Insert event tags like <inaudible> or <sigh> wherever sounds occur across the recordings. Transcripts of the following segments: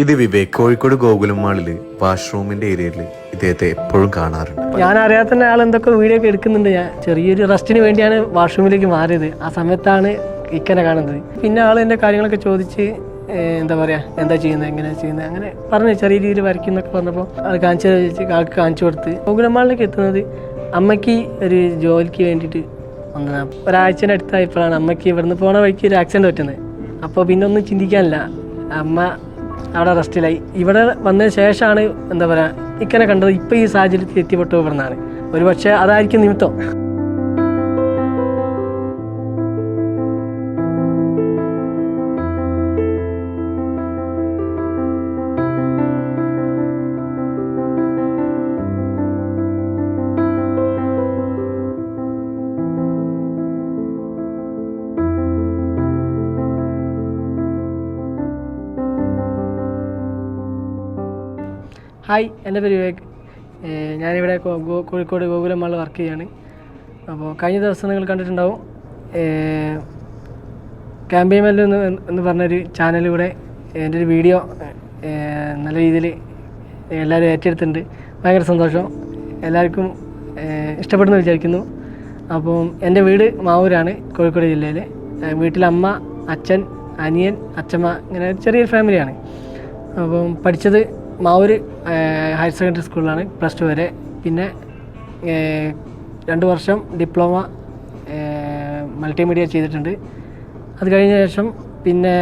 ഇത് വിവേക് കോഴിക്കോട് ഗോകുലം മാളിൽ വാഷ്റൂമിന്റെ ഏരിയയിൽ ഇദ്ദേഹത്തെ എപ്പോഴും കാണാറുണ്ട്. ഞാൻ അറിയാത്ത ആൾ എന്തൊക്കെ വീഡിയോ ഒക്കെ എടുക്കുന്നുണ്ട്. ഞാൻ ചെറിയൊരു റെസ്റ്റിന് വേണ്ടിയാണ് വാഷ്റൂമിലേക്ക് മാറിയത്. ആ സമയത്താണ് ഇക്കനെ കാണുന്നത്. പിന്നെ ആൾ എന്റെ കാര്യങ്ങളൊക്കെ ചോദിച്ച് എന്താ പറയുക എന്താ ചെയ്യുന്നത് എങ്ങനെ ചെയ്യുന്നത് അങ്ങനെ പറഞ്ഞു ചെറിയ രീതിയിൽ വരയ്ക്കുന്നൊക്കെ പറഞ്ഞപ്പോൾ അത് കാണിച്ചു ആൾക്ക് കാണിച്ചു കൊടുത്ത് ഗോകുലമാളിലേക്ക് എത്തുന്നത് അമ്മയ്ക്ക് ഒരു ജോലിക്ക് വേണ്ടിയിട്ട് വന്നതാണ് ഒരാഴ്ചയുടെ അടുത്തായപ്പോഴാണ് അമ്മയ്ക്ക് ഇവിടുന്ന് പോണ വഴിക്ക് ഒരു ആക്സിഡന്റ് പറ്റുന്നത്. അപ്പോൾ പിന്നെ ഒന്നും ചിന്തിക്കാനില്ല. അമ്മ അവിടെ റെസ്റ്റിലായി ഇവിടെ വന്നതിന് ശേഷമാണ് എന്താ പറയുക ഇക്കനെ കണ്ടത്. ഇപ്പോൾ ഈ സാഹചര്യത്തിൽ എത്തിപ്പെട്ടു ഇവിടുന്നാണ്. ഒരു പക്ഷേ അതായിരിക്കും നിമിത്തം. ഹായ് എന്റെ പേര് വിവേക്. ഞാനിവിടെ കോഴിക്കോട് ഗോകുലം മാളിൽ വർക്ക് ചെയ്യാണ്. അപ്പോൾ കഴിഞ്ഞ ദിവസം നിങ്ങൾ കണ്ടിട്ടുണ്ടാവും ക്യാമ്പയിൻ മെല്ല് എന്ന് എന്ന് പറഞ്ഞൊരു ചാനലിലൂടെ എന്റെ ഒരു വീഡിയോ നല്ല രീതിയിൽ എല്ലാവരും ഏറ്റെടുത്തിട്ടുണ്ട്. ഭയങ്കര സന്തോഷം. എല്ലാവർക്കും ഇഷ്ടപ്പെടുന്നു വിചാരിക്കുന്നു. അപ്പം എന്റെ വീട് മാവൂരാണ് കോഴിക്കോട് ജില്ലയിൽ വീട്ടിൽ അമ്മ അച്ഛൻ അനിയൻ അച്ഛമ്മ ഇങ്ങനെ ചെറിയൊരു ഫാമിലിയാണ്. അപ്പം പഠിച്ചത് മാവൂർ ഹയർ സെക്കൻഡറി സ്കൂളിലാണ് പ്ലസ് ടു വരെ. പിന്നെ രണ്ട് വർഷം ഡിപ്ലോമ മൾട്ടിമീഡിയ ചെയ്തിട്ടുണ്ട്. അത് കഴിഞ്ഞ ശേഷം പിന്നെ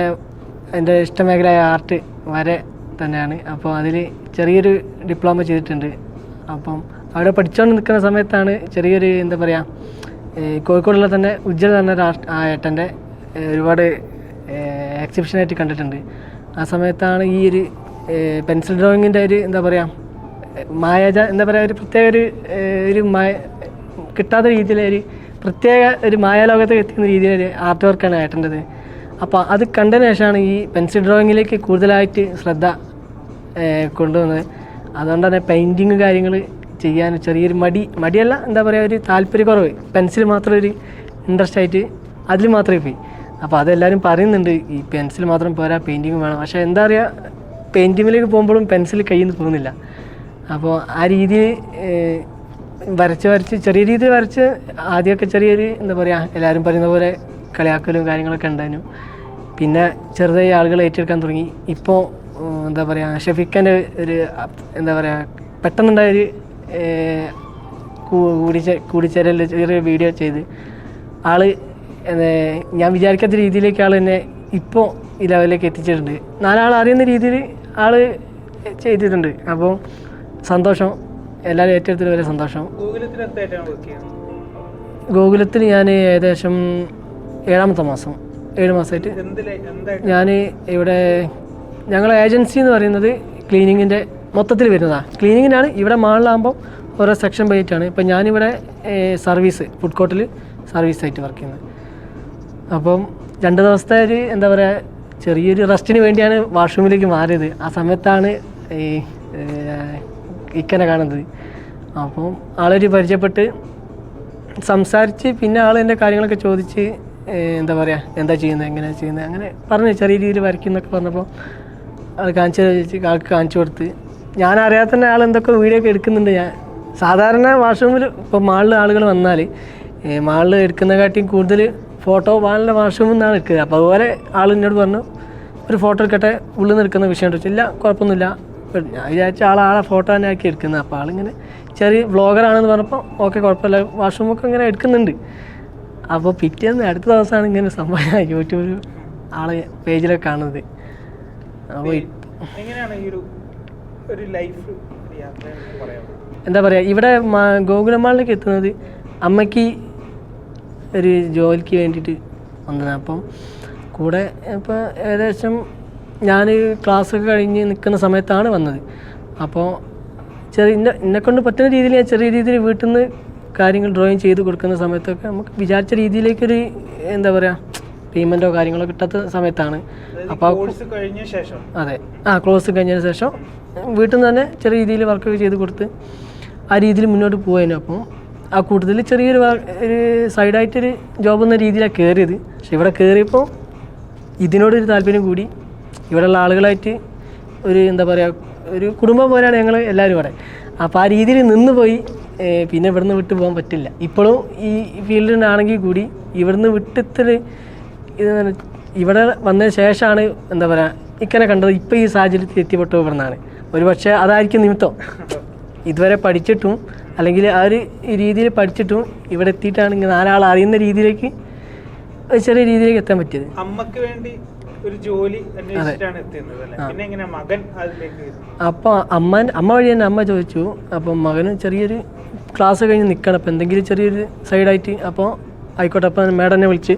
എന്റെ ഇഷ്ടമേഖലയായ ആർട്ട് വരെ തന്നെയാണ്. അപ്പോൾ അതിൽ ചെറിയൊരു ഡിപ്ലോമ ചെയ്തിട്ടുണ്ട്. അപ്പം അവിടെ പഠിച്ചുകൊണ്ട് നിൽക്കുന്ന സമയത്താണ് ചെറിയൊരു എന്താ പറയുക കോഴിക്കോടുള്ള തന്നെ ഉജ്ജ്വല തന്നെ ആ ഏട്ടന്റെ ഒരുപാട് എക്സിബിഷനായിട്ട് കണ്ടിട്ടുണ്ട്. ആ സമയത്താണ് ഈ ഒരു പെൻസിൽ ഡ്രോയിങ്ങിന്റെ ഒരു എന്താ പറയുക മായാജ എന്താ പറയുക ഒരു പ്രത്യേക ഒരു ഒരു മായ കിട്ടാത്ത രീതിയിലെ ഒരു പ്രത്യേക ഒരു മായാലോകത്ത് എത്തുന്ന രീതിയിലൊരു ആർട്ട് വർക്കാണ് ഏട്ടന്റെത്. അപ്പോൾ അത് കണ്ടതിന് ശേഷമാണ് ഈ പെൻസിൽ ഡ്രോയിങ്ങിലേക്ക് കൂടുതലായിട്ട് ശ്രദ്ധ കൊണ്ടുവന്നത്. അതുകൊണ്ട് തന്നെ പെയിന്റിങ് കാര്യങ്ങൾ ചെയ്യാൻ ചെറിയൊരു മടി മടിയല്ല എന്താ പറയുക ഒരു താല്പര്യക്കുറവ്. പെൻസിൽ മാത്രം ഒരു ഇൻട്രസ്റ്റ് ആയിട്ട് അതിൽ മാത്രമേ പോയി. അപ്പോൾ അതെല്ലാവരും പറയുന്നുണ്ട് ഈ പെൻസിൽ മാത്രം പോരാ പെയിന്റിങ് വേണം. പക്ഷേ എന്താ പറയുക പെയിന്റിങ്ങിലേക്ക് പോകുമ്പോഴും പെൻസിൽ കയ്യിൽ നിന്ന് പോകുന്നില്ല. അപ്പോൾ ആ രീതി വരച്ച് വരച്ച് ചെറിയ രീതിയിൽ വരച്ച് ആദ്യമൊക്കെ ചെറിയൊരു എന്താ പറയുക എല്ലാവരും പറയുന്ന പോലെ കളിയാക്കലും കാര്യങ്ങളൊക്കെ ഉണ്ടായിരുന്നു. പിന്നെ ചെറുതായി ആളുകൾ ഏറ്റെടുക്കാൻ തുടങ്ങി. ഇപ്പോൾ എന്താ പറയുക ഷെഫിക്കന്റെ ഒരു എന്താ പറയുക പെട്ടെന്നുണ്ടായ ഒരു ഏഹ്, കൂടിച്ചേരൽ ചെറിയ വീഡിയോ ചെയ്ത്. ആൾ ഞാൻ വിചാരിക്കാത്ത രീതിയിലേക്ക് ആൾ എന്നെ ഇപ്പോൾ ഈ ലെവലിലേക്ക് എത്തിച്ചിട്ടുണ്ട്. നാലാൾ അറിയുന്ന രീതിയിൽ ആൾ ചെയ്തിട്ടുണ്ട്. അപ്പോൾ സന്തോഷം. എല്ലാവരും ഏറ്റെടുത്തതിൽ വരെ സന്തോഷം. ഗോകുലത്തിൽ ഞാൻ ഏകദേശം ഏഴാമത്തെ മാസം. ഏഴ് മാസമായിട്ട് ഞാൻ ഇവിടെ ഞങ്ങളെ ഏജൻസി എന്ന് പറയുന്നത് ക്ലീനിങ്ങിന്റെ മൊത്തത്തിൽ വരുന്നതാണ് ക്ലീനിങ്ങിനാണ് ഇവിടെ മാളിലാകുമ്പോൾ ഓരോ സെക്ഷൻ പോയിട്ടാണ് ഇപ്പം ഞാനിവിടെ സർവീസ് ഫുഡ് കോർട്ടിൽ സർവീസായിട്ട് വർക്ക് ചെയ്യുന്നത്. അപ്പം രണ്ട് ദിവസത്തെ ഒരു എന്താ പറയുക ചെറിയൊരു റെസ്റ്റിന് വേണ്ടിയാണ് വാഷ്റൂമിലേക്ക് മാറിയത്. ആ സമയത്താണ് ഈ ഇക്കനെ കാണുന്നത്. അപ്പോൾ ആളൊരു പരിചയപ്പെട്ട് സംസാരിച്ച് പിന്നെ ആൾ എന്റെ കാര്യങ്ങളൊക്കെ ചോദിച്ച് എന്താ പറയുക എന്താ ചെയ്യുന്നത് എങ്ങനെയാണ് ചെയ്യുന്നത് അങ്ങനെ പറഞ്ഞു ചെറിയ രീതിയിൽ വരയ്ക്കുന്നൊക്കെ പറഞ്ഞപ്പോൾ ആൾ കാണിച്ചു ആൾക്ക് കാണിച്ചു കൊടുത്ത്. ഞാൻ അറിയാതെ തന്നെ ആൾ എന്തൊക്കെ വീഡിയോ ഒക്കെ എടുക്കുന്നുണ്ട്. ഞാൻ സാധാരണ വാഷ്റൂമിൽ ഇപ്പോൾ മാളിൽ ആളുകൾ വന്നാൽ മാളിൽ എടുക്കുന്നതിനെക്കാട്ടിയും കൂടുതൽ ഫോട്ടോ മാളിന്റെ വാഷ്റൂമിൽ നിന്നാണ് എടുക്കുക അപ്പോൾ അതുപോലെ ആൾ എന്നോട് പറഞ്ഞു ഒരു ഫോട്ടോ എടുക്കട്ടെ ഉള്ളിൽ നിന്ന് എടുക്കുന്ന വിഷയം ചോദിച്ചു ഇല്ല കുഴപ്പമൊന്നുമില്ല. ഞാൻ വിചാരിച്ച ആൾ ആളെ ഫോട്ടോ തന്നെ ആക്കി എടുക്കുന്നത്. അപ്പോൾ ആളിങ്ങനെ ചെറിയ വ്ളോഗറാണെന്ന് പറഞ്ഞപ്പോൾ ഓക്കെ കുഴപ്പമില്ല വാഷ്റൂമൊക്കെ ഇങ്ങനെ എടുക്കുന്നുണ്ട്. അപ്പോൾ പിറ്റേന്ന് അടുത്ത ദിവസമാണ് ഇങ്ങനെ സംഭവം യൂട്യൂബിൽ ആളെ പേജിലൊക്കെ കാണുന്നത്. അപ്പോൾ എങ്ങനെയാണ് ഈ ഒരു ഒരു ലൈഫ് എന്താ പറയുക ഇവിടെ ഗോകുലമാളിലേക്ക് എത്തുന്നത് അമ്മയ്ക്ക് ഒരു ജോലിക്ക് വേണ്ടിയിട്ട് വന്നതാണ് അപ്പം കൂടെ ഇപ്പോൾ ഏകദേശം ഞാൻ ക്ലാസ്സൊക്കെ കഴിഞ്ഞ് നിൽക്കുന്ന സമയത്താണ് വന്നത്. അപ്പോൾ ചെറിയ എന്നെ എന്നെക്കൊണ്ട് പറ്റുന്ന രീതിയിൽ ഞാൻ ചെറിയ രീതിയിൽ വീട്ടിൽ നിന്ന് കാര്യങ്ങൾ ഡ്രോയിങ് ചെയ്ത് കൊടുക്കുന്ന സമയത്തൊക്കെ നമുക്ക് വിചാരിച്ച രീതിയിലേക്കൊരു എന്താ പറയുക പേയ്മെന്റോ കാര്യങ്ങളോ കിട്ടാത്ത സമയത്താണ്. അപ്പോൾ കഴിഞ്ഞ ശേഷം? അതെ. ആ ക്ലോസ് കഴിഞ്ഞതിന് ശേഷം വീട്ടിൽ നിന്ന് തന്നെ ചെറിയ രീതിയിൽ വർക്കൊക്കെ ചെയ്ത് കൊടുത്ത് ആ രീതിയിൽ മുന്നോട്ട് പോകാനും അപ്പോൾ ആ കൂട്ടത്തിൽ ചെറിയൊരു ഒരു സൈഡായിട്ടൊരു ജോബ് എന്ന രീതിയിലാണ് കയറിയത് പക്ഷെ ഇവിടെ കയറിയപ്പോൾ ഇതിനോടൊരു താല്പര്യം കൂടി. ഇവിടെയുള്ള ആളുകളായിട്ട് ഒരു എന്താ പറയുക ഒരു കുടുംബം പോലെയാണ് ഞങ്ങൾ എല്ലാവരും ഇവിടെ. അപ്പോൾ ആ രീതിയിൽ നിന്ന് പോയി പിന്നെ ഇവിടുന്ന് വിട്ടു പോകാൻ പറ്റില്ല. ഇപ്പോഴും ഈ ഫീൽഡിനാണെങ്കിൽ കൂടി ഇവിടുന്ന് വിട്ടിത്തൊരു ഇത് ഇവിടെ വന്നതിന് ശേഷമാണ് എന്താ പറയുക ഇക്കനെ കണ്ടത്. ഇപ്പോൾ ഈ സാഹചര്യത്തിൽ എത്തിപ്പെട്ടു ഇവിടുന്നാണ്. ഒരു പക്ഷേ അതായിരിക്കും നിമിത്തം. ഇതുവരെ പഠിച്ചിട്ടും അല്ലെങ്കിൽ ആ ഒരു രീതിയിൽ പഠിച്ചിട്ടും ഇവിടെ എത്തിയിട്ടാണ് ഇങ്ങനെ നാലാൾ അറിയുന്ന രീതിയിലേക്ക് ചെറിയ രീതിയിലേക്ക് എത്താൻ പറ്റിയത്. അമ്മയ്ക്ക് വേണ്ടി ഒരു ജോലി പിന്നെ മകൻ? അപ്പോൾ അമ്മ അമ്മ വഴി തന്നെ അമ്മ ചോദിച്ചു. അപ്പം മകന് ചെറിയൊരു ക്ലാസ് കഴിഞ്ഞ് നിൽക്കണം അപ്പം എന്തെങ്കിലും ചെറിയൊരു സൈഡായിട്ട് അപ്പോൾ ആയിക്കോട്ടെ അപ്പം മാഡം എന്നെ വിളിച്ച്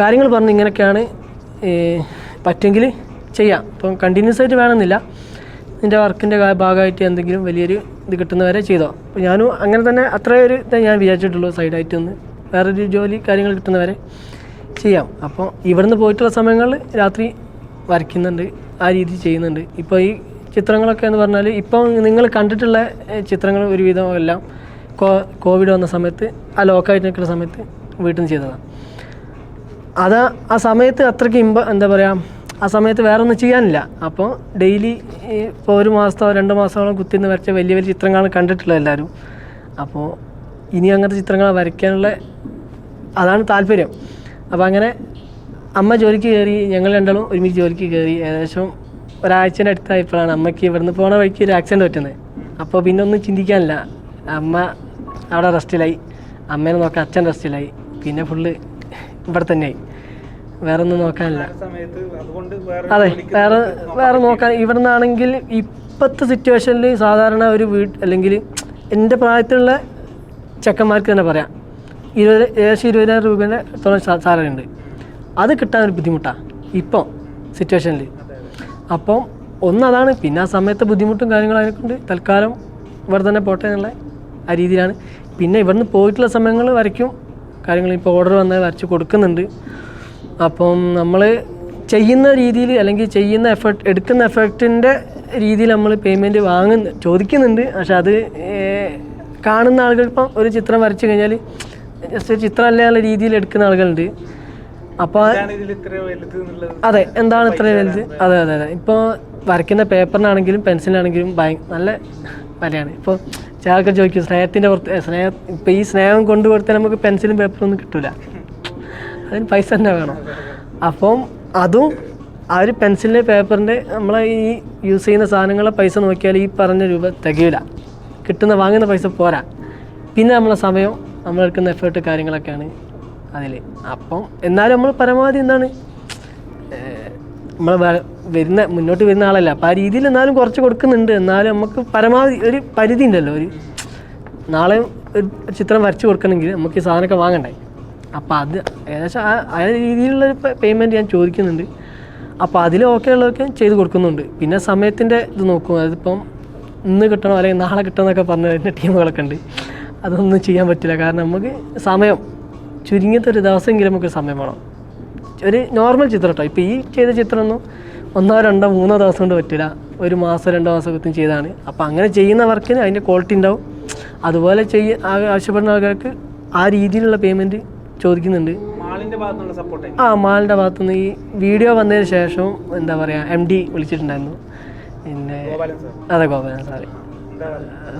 കാര്യങ്ങൾ പറഞ്ഞു ഇങ്ങനെയൊക്കെയാണ് പറ്റുമെങ്കിൽ ചെയ്യാം. അപ്പം കണ്ടിന്യൂസ് ആയിട്ട് വേണമെന്നില്ല. നിന്റെ വർക്കിന്റെ ഭാഗമായിട്ട് എന്തെങ്കിലും വലിയൊരു ഇത് കിട്ടുന്നവരെ ചെയ്തോ. അപ്പോൾ ഞാനും അങ്ങനെ തന്നെ അത്രയൊരു ഇതേ ഞാൻ വിചാരിച്ചിട്ടുള്ളൂ സൈഡായിട്ട് ഒന്ന് വേറൊരു ജോലി കാര്യങ്ങൾ കിട്ടുന്നവരെ ചെയ്യാം. അപ്പോൾ ഇവിടുന്ന് പോയിട്ടുള്ള സമയങ്ങളിൽ രാത്രി വരയ്ക്കുന്നുണ്ട് ആ രീതി ചെയ്യുന്നുണ്ട്. ഇപ്പോൾ ഈ ചിത്രങ്ങളൊക്കെ എന്ന് പറഞ്ഞാൽ ഇപ്പോൾ നിങ്ങൾ കണ്ടിട്ടുള്ള ചിത്രങ്ങൾ ഒരുവിധം എല്ലാം കോവിഡ് വന്ന സമയത്ത് ആ ലോക്കായിട്ട് നിൽക്കുന്ന സമയത്ത് വീട്ടിൽ നിന്ന് ചെയ്തതാണ് അത് ആ സമയത്ത് അത്രയ്ക്ക് ഇമ്പ എന്താ പറയുക ആ സമയത്ത് വേറെ ഒന്നും ചെയ്യാനില്ല അപ്പോൾ ഡെയിലി ഇപ്പോൾ ഒരു മാസത്തോ രണ്ട് മാസത്തോളം കുത്തിന്ന് വരച്ച വലിയ വലിയ ചിത്രങ്ങളാണ് കണ്ടിട്ടുള്ളത് എല്ലാവരും. അപ്പോൾ ഇനി അങ്ങനത്തെ ചിത്രങ്ങൾ വരയ്ക്കാനുള്ള അതാണ് താല്പര്യം. അപ്പോൾ അങ്ങനെ അമ്മ ജോലിക്ക് കയറി ഞങ്ങൾ രണ്ടാളും ഒരുമിച്ച് ജോലിക്ക് കയറി. ഏകദേശം ഒരാഴ്ചന്റെ അടുത്തായപ്പോഴാണ് അമ്മയ്ക്ക് ഇവിടുന്ന് പോണ വഴിക്ക് ഒരു ആക്സിഡന്റ് പറ്റുന്നത്. അപ്പോൾ പിന്നെ ഒന്നും ചിന്തിക്കാനില്ല. അമ്മ അവിടെ റെസ്റ്റിലായി അമ്മേനെ നോക്കാൻ അച്ഛൻ റെസ്റ്റിലായി പിന്നെ ഫുള്ള് ഇവിടെ തന്നെയായി. വേറെ ഒന്നും നോക്കാനില്ല അതെ വേറെ വേറെ നോക്കാൻ ഇവിടെ നിന്നാണെങ്കിൽ ഇപ്പോഴത്തെ സിറ്റുവേഷനിൽ സാധാരണ ഒരു വീട് അല്ലെങ്കിൽ എന്റെ പ്രായത്തിലുള്ള ചെക്കന്മാർക്ക് തന്നെ പറയാം. ഇരുപത് ഏകദേശം ഇരുപതിനായിരം രൂപേന്റെ തോളം സാലറി ഉണ്ട്. അത് കിട്ടാൻ ഒരു ബുദ്ധിമുട്ടാണ് ഇപ്പം സിറ്റുവേഷനിൽ അപ്പം ഒന്നതാണ് പിന്നെ ആ സമയത്തെ ബുദ്ധിമുട്ടും കാര്യങ്ങളും അതിനെക്കൊണ്ട് തൽക്കാലം ഇവിടെ തന്നെ പോട്ടെ എന്നുള്ള ആ രീതിയിലാണ്. പിന്നെ ഇവിടുന്ന് പോയിട്ടുള്ള സമയങ്ങൾ വരയ്ക്കും കാര്യങ്ങൾ ഇപ്പോൾ ഓർഡർ വന്നാൽ വരച്ച് കൊടുക്കുന്നുണ്ട്. അപ്പം നമ്മൾ ചെയ്യുന്ന രീതിയിൽ അല്ലെങ്കിൽ ചെയ്യുന്ന എഫർട്ട് എടുക്കുന്ന എഫർട്ടിന്റെ രീതിയിൽ നമ്മൾ പേയ്മെന്റ് വാങ്ങുന്ന ചോദിക്കുന്നുണ്ട്. പക്ഷെ അത് കാണുന്ന ആളുകൾ ഇപ്പം ഒരു ചിത്രം വരച്ചു കഴിഞ്ഞാൽ ജസ്റ്റ് ഒരു ചിത്രം അല്ലാതെ രീതിയിൽ എടുക്കുന്ന ആളുകളുണ്ട്. അപ്പോൾ അതെ എന്താണ് ഇത്ര വലുത്? അതെ അതെ അതെ. ഇപ്പോൾ വരയ്ക്കുന്ന പേപ്പറിനാണെങ്കിലും പെൻസിലാണെങ്കിലും ഭയ നല്ല വിലയാണ്. ഇപ്പോൾ ചില ആൾക്കാർ ചോദിക്കും സ്നേഹത്തിന്റെ പുറത്ത് സ്നേഹം ഇപ്പോൾ ഈ സ്നേഹം കൊണ്ട് കൊടുത്താൽ നമുക്ക് പെൻസിലും പേപ്പറും ഒന്നും കിട്ടില്ല അതിന് പൈസ തന്നെ വേണം. അപ്പം അതും ആ ഒരു പെൻസിലിന്റെ പേപ്പറിന്റെ നമ്മളെ ഈ യൂസ് ചെയ്യുന്ന സാധനങ്ങളെ പൈസ നോക്കിയാൽ ഈ പറഞ്ഞ രൂപ തികയില്ല കിട്ടുന്ന വാങ്ങുന്ന പൈസ പോരാ. പിന്നെ നമ്മളെ സമയം നമ്മൾ എടുക്കുന്ന എഫേർട്ട് കാര്യങ്ങളൊക്കെയാണ് അതിൽ. അപ്പം എന്നാലും നമ്മൾ പരമാവധി എന്താണ് നമ്മൾ വരുന്ന മുന്നോട്ട് വരുന്ന ആളല്ല. അപ്പോൾ ആ രീതിയിൽ എന്നാലും കുറച്ച് കൊടുക്കുന്നുണ്ട്. എന്നാലും നമുക്ക് പരമാവധി ഒരു പരിധി ഉണ്ടല്ലോ. ഒരു നാളെ ഒരു ചിത്രം വരച്ച് കൊടുക്കണമെങ്കിൽ നമുക്ക് ഈ സാധനമൊക്കെ വാങ്ങണ്ടേ? അപ്പോൾ അത് ഏകദേശം ആ രീതിയിലുള്ളൊരു പേയ്മെന്റ് ഞാൻ ചോദിക്കുന്നുണ്ട്. അപ്പോൾ അതിൽ ഓക്കെ ഉള്ളതൊക്കെ ചെയ്ത് കൊടുക്കുന്നുണ്ട്. പിന്നെ സമയത്തിന്റെ ഇത് നോക്കും. അതിപ്പം ഇന്ന് കിട്ടണോ അല്ലെങ്കിൽ നാളെ കിട്ടണം എന്നൊക്കെ പറഞ്ഞ് വരുന്ന ടീമുകളൊക്കെ ഉണ്ട്. അതൊന്നും ചെയ്യാൻ പറ്റില്ല. കാരണം നമുക്ക് സമയം ചുരുങ്ങിയത്തെ ഒരു ദിവസമെങ്കിലും നമുക്ക് സമയം വേണം. ഒരു നോർമൽ ചിത്രം കേട്ടോ ഇപ്പോൾ ഈ ചെയ്ത ചിത്രമൊന്നും ഒന്നോ രണ്ടോ മൂന്നോ ദിവസം കൊണ്ട് പറ്റില്ല. ഒരു മാസം രണ്ടോ മാസം ചെയ്താണ്. അപ്പോൾ അങ്ങനെ ചെയ്യുന്ന വർക്കിന് അതിന്റെ ക്വാളിറ്റി ഉണ്ടാവും. അതുപോലെ ചെയ്യ ആവശ്യപ്പെടുന്ന ആൾക്കാർക്ക് ആ രീതിയിലുള്ള പേയ്മെന്റ് ചോദിക്കുന്നുണ്ട്. ആ മാളിന്റെ ഭാഗത്തുനിന്ന് ഈ വീഡിയോ വന്നതിന് ശേഷം എന്താ പറയുക എം ഡി വിളിച്ചിട്ടുണ്ടായിരുന്നു. പിന്നെ അതെ ഗോപാലൻ സാറ്.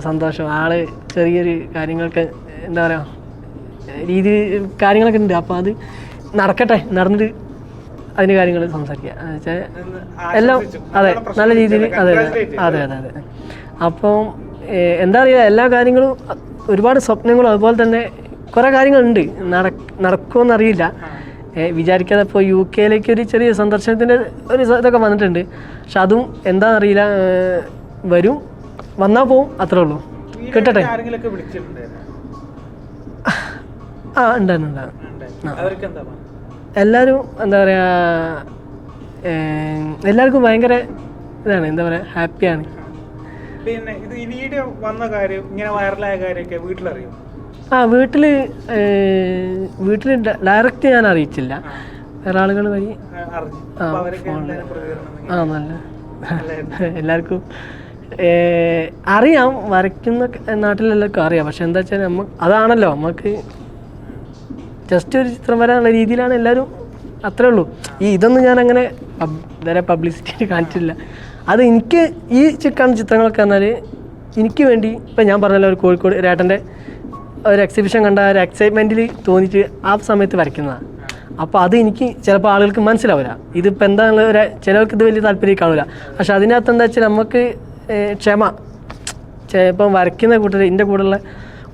സന്തോഷം. ആൾ ചെറിയൊരു കാര്യങ്ങൾക്ക് എന്താ പറയുക രീതി കാര്യങ്ങളൊക്കെ ഉണ്ട്. അപ്പോൾ അത് നടക്കട്ടെ നടന്നിട്ട് അതിന് കാര്യങ്ങൾ സംസാരിക്കുക വെച്ചാൽ എല്ലാം അതെ നല്ല രീതിയിൽ അതെ. അതെ അതെ അതെ അപ്പം എന്താ പറയുക എല്ലാ കാര്യങ്ങളും ഒരുപാട് സ്വപ്നങ്ങളും അതുപോലെ തന്നെ കുറേ കാര്യങ്ങളുണ്ട്. നട നടക്കുമെന്നറിയില്ല ഏഹ്, വിചാരിക്കാതെ ഇപ്പോൾ യു കെയിലേക്ക് ഒരു ചെറിയ സന്ദർശനത്തിന്റെ ഒരു ഇതൊക്കെ വന്നിട്ടുണ്ട്. പക്ഷെ അതും എന്താണെന്നറിയില്ല അറിയില്ല വരും. വന്നാൽ പോവും. അത്രേ ഉള്ളൂ. കിട്ടട്ടെ ആ ഉണ്ടായിരുന്നു ഉണ്ടായിരുന്നു. എല്ലാവരും എന്താ പറയുക എല്ലാവർക്കും ഭയങ്കര ഇതാണ്. എന്താ പറയുക ഹാപ്പിയാണ്. പിന്നെ ഇത് ഇനിയുടെ വന്ന കാര്യം ഇങ്ങനെ വൈറലായ കാര്യമൊക്കെ വീട്ടിലറിയും? ആ വീട്ടിൽ വീട്ടിൽ ഡയറക്റ്റ് ഞാൻ അറിയിച്ചില്ല. വേറെ ആളുകൾ വഴി ആ, ആ നല്ല. <laughs> എല്ലാവർക്കും അറിയാം. വരയ്ക്കുന്ന നാട്ടിലെല്ലാവർക്കും അറിയാം. പക്ഷെ എന്താ വെച്ചാൽ നമ്മ അതാണല്ലോ. നമുക്ക് ജസ്റ്റ് ഒരു ചിത്രം വരാനുള്ള രീതിയിലാണ് എല്ലാവരും അത്രേ ഉള്ളൂ. ഈ ഇതൊന്നും ഞാൻ അങ്ങനെ ഇതുവരെ പബ്ലിസിറ്റി കാണിച്ചിട്ടില്ല. അത് എനിക്ക് ഈ ചിക്കാൻ ചിത്രങ്ങളൊക്കെ എന്നാൽ എനിക്ക് വേണ്ടി ഇപ്പം ഞാൻ പറഞ്ഞല്ലോ ഒരു കോഴിക്കോട് രേട്ടന്റെ ഒരു എക്സിബിഷൻ കണ്ട ഒരു എക്സൈറ്റ്മെന്റിൽ തോന്നിയിട്ട് ആ സമയത്ത് വരയ്ക്കുന്നതാണ് അപ്പോൾ അത് എനിക്ക് ചിലപ്പോൾ ആളുകൾക്ക് മനസ്സിലാവില്ല ഇതിപ്പോൾ എന്താണ് ഒരു ചിലർക്ക് ഇത് വലിയ താല്പര്യം കാണില്ല പക്ഷെ അതിനകത്ത് എന്താ വെച്ചാൽ നമുക്ക് ക്ഷമ. ഇപ്പം വരയ്ക്കുന്ന കൂട്ടത്തിൽ എന്റെ കൂടെയുള്ള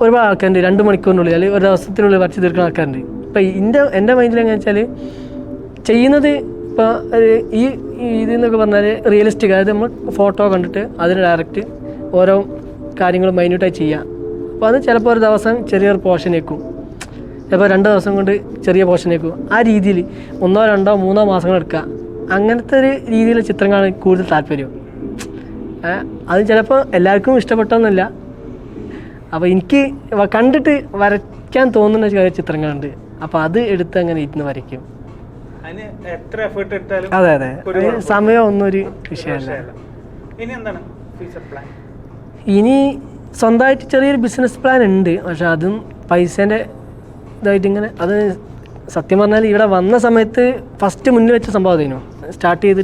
ഒരുപാട് ആൾക്കാരുണ്ട്. രണ്ട് മണിക്കൂറിനുള്ളിൽ അല്ലെങ്കിൽ ഒരു ദിവസത്തിനുള്ളിൽ വരച്ച് തീർക്കുന്ന ആൾക്കാരുണ്ട്. ഇപ്പം എന്റെ എന്റെ മൈൻഡിൽ എങ്ങനെ വെച്ചാൽ ചെയ്യുന്നത് ഇപ്പോൾ ഈ ഇത് ഇതെന്നൊക്കെ പറഞ്ഞാൽ റിയലിസ്റ്റിക് അതായത് നമ്മൾ ഫോട്ടോ കണ്ടിട്ട് അതിന് ഡയറക്റ്റ് ഓരോ കാര്യങ്ങളും മൈന്യൂട്ടായി ചെയ്യാം. അപ്പോൾ അത് ചിലപ്പോൾ ഒരു ദിവസം ചെറിയൊരു പോർഷൻ വെക്കും. ചിലപ്പോൾ രണ്ട് ദിവസം കൊണ്ട് ചെറിയ പോർഷൻ വെക്കും. ആ രീതിയിൽ ഒന്നോ രണ്ടോ മൂന്നോ മാസങ്ങൾ എടുക്കുക. അങ്ങനത്തെ ഒരു രീതിയിലുള്ള ചിത്രങ്ങളാണ് കൂടുതൽ താല്പര്യം. അത് ചിലപ്പോൾ എല്ലാവർക്കും ഇഷ്ടപ്പെട്ടൊന്നുമില്ല. അപ്പോൾ എനിക്ക് കണ്ടിട്ട് വരയ്ക്കാൻ തോന്നുന്ന ചില ചിത്രങ്ങളുണ്ട്. അപ്പോൾ അത് എടുത്ത് അങ്ങനെ ഇരുന്ന് വരയ്ക്കും. അതെ അതെ. സമയം ഒന്നും ഒരു വിഷയമല്ല. ഇനി സ്വന്തമായിട്ട് ചെറിയൊരു ബിസിനസ് പ്ലാൻ ഉണ്ട്. പക്ഷെ അതും പൈസേന്റെ ഇതായിട്ട് ഇങ്ങനെ അത് സത്യം പറഞ്ഞാൽ ഇവിടെ വന്ന സമയത്ത് ഫസ്റ്റ് മുന്നിൽ വെച്ച സംഭവം അതിനു സ്റ്റാർട്ട് ചെയ്ത്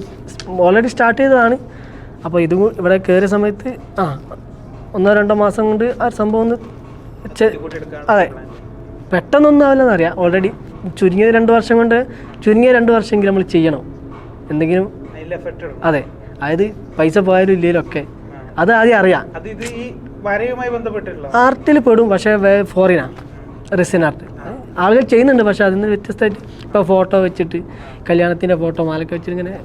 ഓൾറെഡി സ്റ്റാർട്ട് ചെയ്തതാണ്. അപ്പോൾ ഇത് ഇവിടെ കയറിയ സമയത്ത് ആ ഒന്നോ രണ്ടോ മാസം കൊണ്ട് ആ സംഭവം ഒന്ന് അതെ. പെട്ടെന്നൊന്നും ആവില്ലെന്നറിയാം ഓൾറെഡി ചുരുങ്ങിയ രണ്ട് വർഷം കൊണ്ട് ചുരുങ്ങിയ രണ്ട് വർഷമെങ്കിലും നമ്മൾ ചെയ്യണം. എന്തെങ്കിലും അതെ. അതായത് പൈസ പോയാലും ഇല്ലെങ്കിലും ഒക്കെ. അത് ആദ്യം അറിയാം ആർട്ടിൽ പെടും പക്ഷേ ഫോറിനാ റെസിൻ ആർട്ട് ആളുകൾ ചെയ്യുന്നുണ്ട് പക്ഷേ അതിന് വ്യത്യസ്തമായിട്ട് ഇപ്പോൾ ഫോട്ടോ വെച്ചിട്ട് കല്യാണത്തിന്റെ ഫോട്ടോ മാലൊക്കെ വെച്ചിട്ട് ഇങ്ങനെ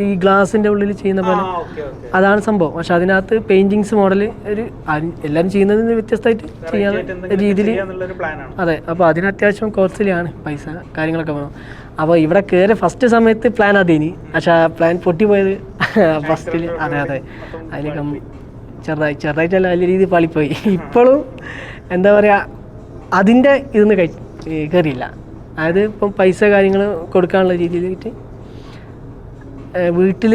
ഈ ഗ്ലാസിന്റെ ഉള്ളിൽ ചെയ്യുന്ന പോലെ. അതാണ് സംഭവം. പക്ഷെ അതിനകത്ത് പെയിന്റിങ്സ് മോഡൽ ഒരു എല്ലാം എല്ലാവരും ചെയ്യുന്നതിൽ നിന്ന് വ്യത്യസ്തമായിട്ട് ചെയ്യാൻ രീതിയിൽ അതെ അപ്പോൾ അതിന് അത്യാവശ്യം കോസ്റ്റ്ലിയാണ് പൈസ കാര്യങ്ങളൊക്കെ വേണം അപ്പോൾ ഇവിടെ കയറി ഫസ്റ്റ് സമയത്ത് പ്ലാൻ അതേനി പക്ഷെ ആ പ്ലാൻ പൊട്ടിപ്പോയത് ഫസ്റ്റിൽ <laughs> അതെ അതെ. അതിൽ ചെറുതായി ചെറുതായിട്ടല്ല വലിയ രീതിയിൽ പാളിപ്പോയി. <laughs> ഇപ്പോഴും എന്താ പറയുക അതിന്റെ ഇതൊന്നും കഴി കയറിയില്ല അതായത് ഇപ്പം പൈസ കാര്യങ്ങൾ കൊടുക്കാനുള്ള രീതിയിലായിട്ട് വീട്ടിൽ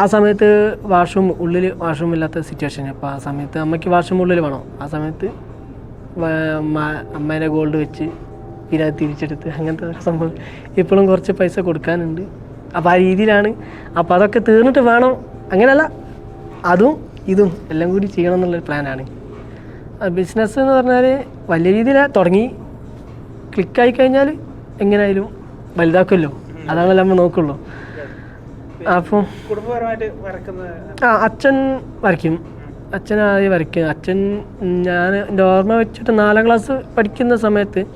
ആ സമയത്ത് വാഷ്റൂം ഉള്ളിൽ വാഷ്റൂം ഇല്ലാത്ത സിറ്റുവേഷൻ അപ്പോൾ ആ സമയത്ത് അമ്മയ്ക്ക് വാഷ്റൂം ഉള്ളിൽ വേണം. ആ സമയത്ത് അമ്മേനെ ഗോൾഡ് വെച്ച് പിന്നെ തിരിച്ചെടുത്ത് അങ്ങനത്തെ ഒരു സംഭവം. ഇപ്പോഴും കുറച്ച് പൈസ കൊടുക്കാനുണ്ട്. അപ്പോൾ ആ രീതിയിലാണ്. അപ്പോൾ അതൊക്കെ തീർന്നിട്ട് വേണം. അങ്ങനെയല്ല അതും ഇതും എല്ലാം കൂടി ചെയ്യണം എന്നുള്ളൊരു പ്ലാനാണ് ബിസിനസ് എന്ന് പറഞ്ഞാൽ വലിയ രീതിയിൽ തുടങ്ങി. ക്ലിക്കായി കഴിഞ്ഞാൽ എങ്ങനെയായാലും വലുതാക്കുമല്ലോ. അതാണല്ലോ നമ്മൾ നോക്കുള്ളൂ. അപ്പോൾ കുടുംബപരമായിട്ട് വരക്കുന്നത് ആ അച്ഛൻ വരയ്ക്കും. അച്ഛൻ ആദ്യം വരയ്ക്കും. അച്ഛൻ ഞാൻ എന്റെ ഓർമ്മ വെച്ചിട്ട് നാലാം ക്ലാസ് പഠിക്കുന്ന സമയത്ത്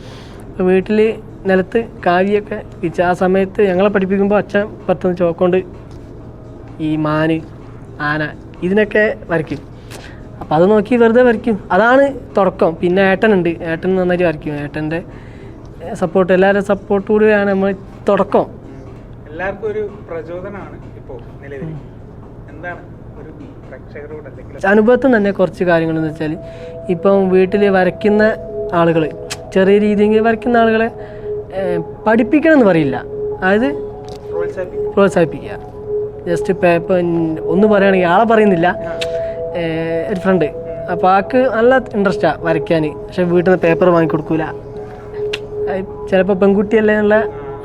വീട്ടിൽ നിലത്ത് കാവിയൊക്കെ വെച്ച് ആ സമയത്ത് ഞങ്ങളെ പഠിപ്പിക്കുമ്പോൾ അച്ഛൻ പുറത്തുനിന്ന് ചോക്കൊണ്ട് ഈ മാന് ആന ഇതിനൊക്കെ വരയ്ക്കും. അപ്പം അത് നോക്കി വെറുതെ വരയ്ക്കും. അതാണ് തുടക്കം. പിന്നെ ഏട്ടനുണ്ട്. ഏട്ടൻ നന്നായിട്ട് വരയ്ക്കും. ഏട്ടന്റെ സപ്പോർട്ട് എല്ലാവരും സപ്പോർട്ട് കൂടിയാണ് നമ്മൾ തുടക്കം. എല്ലാവർക്കും ഒരു പ്രചോദനമാണ് ഇപ്പോൾ നിലവിൽ. എന്താണ് ഒരു പ്രേക്ഷകരോട് അല്ലെങ്കിൽ അനുഭവത്തിൽ തന്നെ കുറച്ച് കാര്യങ്ങൾ എന്ന് വെച്ചാൽ ഇപ്പം വീട്ടിൽ വരയ്ക്കുന്ന ആളുകൾ ചെറിയ രീതിയിൽ വരയ്ക്കുന്ന ആളുകളെ പഠിപ്പിക്കണം എന്ന് പറയില്ല. അതായത് പ്രോത്സാഹിപ്പിക്കും പ്രോത്സാഹിപ്പിക്കുക. ജസ്റ്റ് പേപ്പർ ഒന്ന് പറയുകയാണെങ്കിൽ ആളെ പറയുന്നില്ല. ഒരു ഫ്രണ്ട് അപ്പോൾ ആൾക്ക് നല്ല ഇൻട്രസ്റ്റാണ് വരയ്ക്കാൻ പക്ഷെ വീട്ടിൽ നിന്ന് പേപ്പർ വാങ്ങിക്കൊടുക്കൂല ചിലപ്പോൾ പെൺകുട്ടിയല്ലേ എന്നുള്ള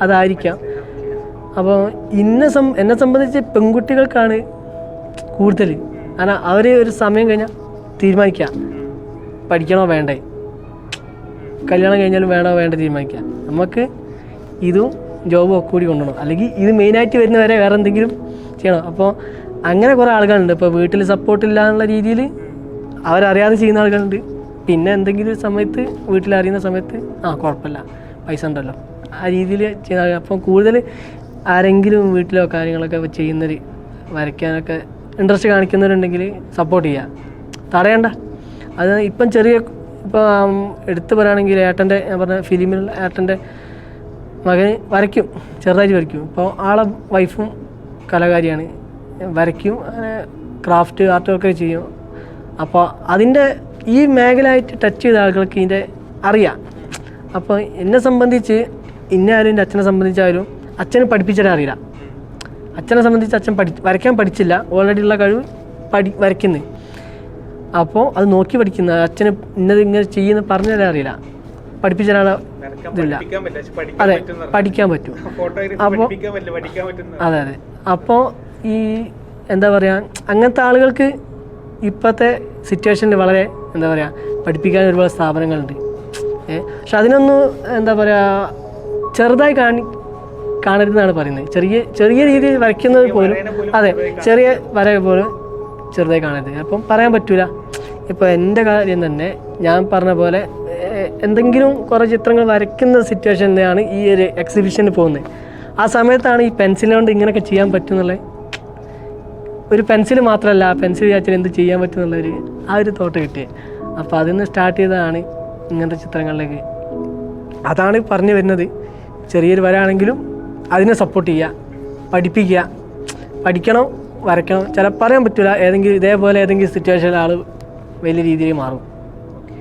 അതായിരിക്കാം. അപ്പോൾ ഇന്നെ സം എന്നെ സംബന്ധിച്ച് പെൺകുട്ടികൾക്കാണ് കൂടുതൽ കാരണം അവർ ഒരു സമയം കഴിഞ്ഞാൽ തീരുമാനിക്കുക പഠിക്കണോ വേണ്ടേ? കല്യാണം കഴിഞ്ഞാലും വേണോ വേണ്ട തീരുമാനിക്കുക നമുക്ക് ഇതും ജോബും ഒക്കെ കൂടി കൊണ്ടുപോകണം. അല്ലെങ്കിൽ ഇത് മെയിനായിട്ട് വരുന്നവരെ വേറെ എന്തെങ്കിലും ചെയ്യണം. അപ്പോൾ അങ്ങനെ കുറേ ആളുകളുണ്ട്. ഇപ്പോൾ വീട്ടിൽ സപ്പോർട്ടില്ല എന്നുള്ള രീതിയിൽ അവരറിയാതെ ചെയ്യുന്ന ആളുകളുണ്ട്. പിന്നെ എന്തെങ്കിലും ഒരു സമയത്ത് വീട്ടിൽ അറിയുന്ന സമയത്ത് ആ കുഴപ്പമില്ല. പൈസ ഉണ്ടല്ലോ. ആ രീതിയിൽ ചെയ്യുന്ന അപ്പം കൂടുതൽ ആരെങ്കിലും വീട്ടിലോ കാര്യങ്ങളൊക്കെ ചെയ്യുന്നവർ വരയ്ക്കാനൊക്കെ ഇൻട്രസ്റ്റ് കാണിക്കുന്നവരുണ്ടെങ്കിൽ സപ്പോർട്ട് ചെയ്യുക തടയണ്ട. അത് ഇപ്പം ചെറിയ ഇപ്പോൾ എടുത്തു പറയുകയാണെങ്കിൽ ഏട്ടന്റെ ഞാൻ പറഞ്ഞ ഫിലിമിൽ ഏട്ടന്റെ മകൻ വരയ്ക്കും. ചെറുതായിട്ട് വരയ്ക്കും. ഇപ്പോൾ ആളെ വൈഫും കലാകാരിയാണ്. വരയ്ക്കും ക്രാഫ്റ്റ് ആർട്ട് വർക്ക് ചെയ്യും. അപ്പോൾ അതിന്റെ ഈ മേഖലയായിട്ട് ടച്ച് ചെയ്ത ആളുകൾക്ക് ഇതിന്റെ അറിയാം. അപ്പോൾ എന്നെ സംബന്ധിച്ച് ഇന്ന ആരും എന്റെ അച്ഛനെ സംബന്ധിച്ചായാലും അച്ഛന് പഠിപ്പിച്ചിട്ട് അറിയില്ല. അച്ഛനെ സംബന്ധിച്ച് അച്ഛൻ പഠി വരയ്ക്കാൻ പഠിച്ചില്ല. ഓൾറെഡി ഉള്ള കഴിവ് പഠി വരയ്ക്കുന്നത് അപ്പോൾ അത് നോക്കി പഠിക്കുന്ന. അച്ഛന് ഇന്നത് ഇങ്ങനെ ചെയ്യുന്ന പറഞ്ഞുതരാൻ അറിയില്ല. പഠിപ്പിച്ച വരക്കാൻ ഇതില്ല. അതെ പഠിക്കാൻ പറ്റും. അപ്പോൾ അതെ അതെ. അപ്പോൾ ഈ എന്താ പറയുക അങ്ങനത്തെ ആളുകൾക്ക് ഇപ്പോഴത്തെ സിറ്റുവേഷനിൽ വളരെ എന്താ പറയുക പഠിപ്പിക്കാൻ ഒരുപാട് സ്ഥാപനങ്ങളുണ്ട്. പക്ഷെ അതിനൊന്നും എന്താ പറയുക ചെറുതായി കാണി കാണരുതെന്നാണ് പറയുന്നത്. ചെറിയ ചെറിയ രീതിയിൽ വരയ്ക്കുന്നത് പോലും അതെ ചെറിയ വര പോലും ചെറുതായി കാണരുത്. അപ്പം പറയാൻ പറ്റൂല. ഇപ്പോൾ എന്റെ കാര്യം തന്നെ ഞാൻ പറഞ്ഞ പോലെ എന്തെങ്കിലും കുറേ ചിത്രങ്ങൾ വരയ്ക്കുന്ന സിറ്റുവേഷനിലാണ് ഈ ഒരു എക്സിബിഷന് പോകുന്നത്. ആ സമയത്താണ് ഈ പെൻസിൽ കൊണ്ട് ഇങ്ങനെയൊക്കെ ചെയ്യാൻ പറ്റുന്നുള്ളത്. ഒരു പെൻസിൽ മാത്രമല്ല ആ പെൻസിൽ വിചാരിച്ചാൽ എന്ത് ചെയ്യാൻ പറ്റുന്നുള്ളൊരു ആ ഒരു തോട്ട് കിട്ടിയത് അപ്പോൾ അതിൽ നിന്ന് സ്റ്റാർട്ട് ചെയ്തതാണ് ഇങ്ങനത്തെ ചിത്രങ്ങളിലേക്ക്. അതാണ് പറഞ്ഞു വരുന്നത്. ചെറിയൊരു വരാണെങ്കിലും അതിനെ സപ്പോർട്ട് ചെയ്യുക പഠിപ്പിക്കുക പഠിക്കണം വരയ്ക്കണം. ചില പറയാൻ പറ്റില്ല ഏതെങ്കിലും ഇതേപോലെ ഏതെങ്കിലും സിറ്റുവേഷനിൽ ആൾ വലിയ രീതിയിൽ മാറും.